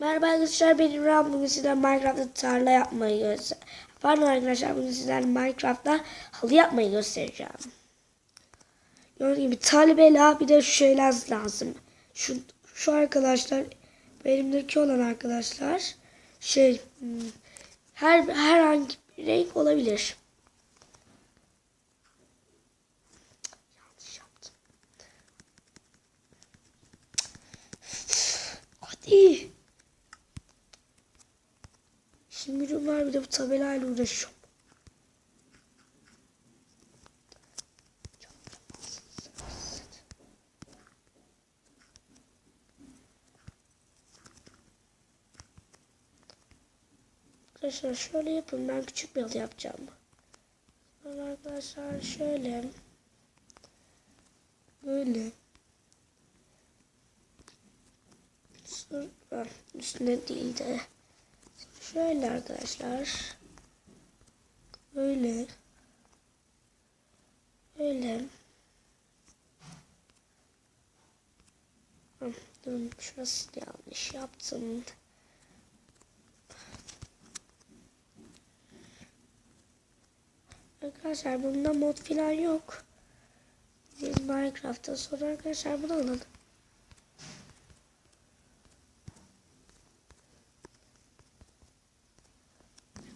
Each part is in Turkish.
Merhaba arkadaşlar benim Ram bugün sizden Minecraft'ta tarla yapmayı göster. Pardon arkadaşlar bugün sizden Minecraft'ta halı yapmayı göstereceğim. Gördüğünüz gibi talibela bir de şu şeyler lazım. Şu, şu arkadaşlar benimdeki olan arkadaşlar şey hmm, her herhangi bir renk olabilir. Yanlış yaptım. Hadi. Şimdi gücüm var bir de bu tabelayla uğraşıyorum. Arkadaşlar şöyle yapın. Ben küçük bir yol yapacağım. Sonra arkadaşlar şöyle. Böyle. Sonra üstüne değil de. Şöyle arkadaşlar. Böyle. Böyle. Durun şurası yanlış yaptım. Arkadaşlar bunda mod falan yok. Biz Minecraft'ta sonra arkadaşlar bunu alalım.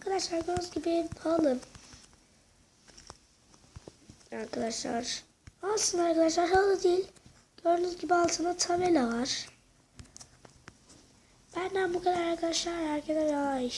Arkadaşlar gördüğünüz gibi halım. Arkadaşlar. Aslında arkadaşlar halı değil. Gördüğünüz gibi altında tabela var. Benden bu kadar arkadaşlar. Herkese bay.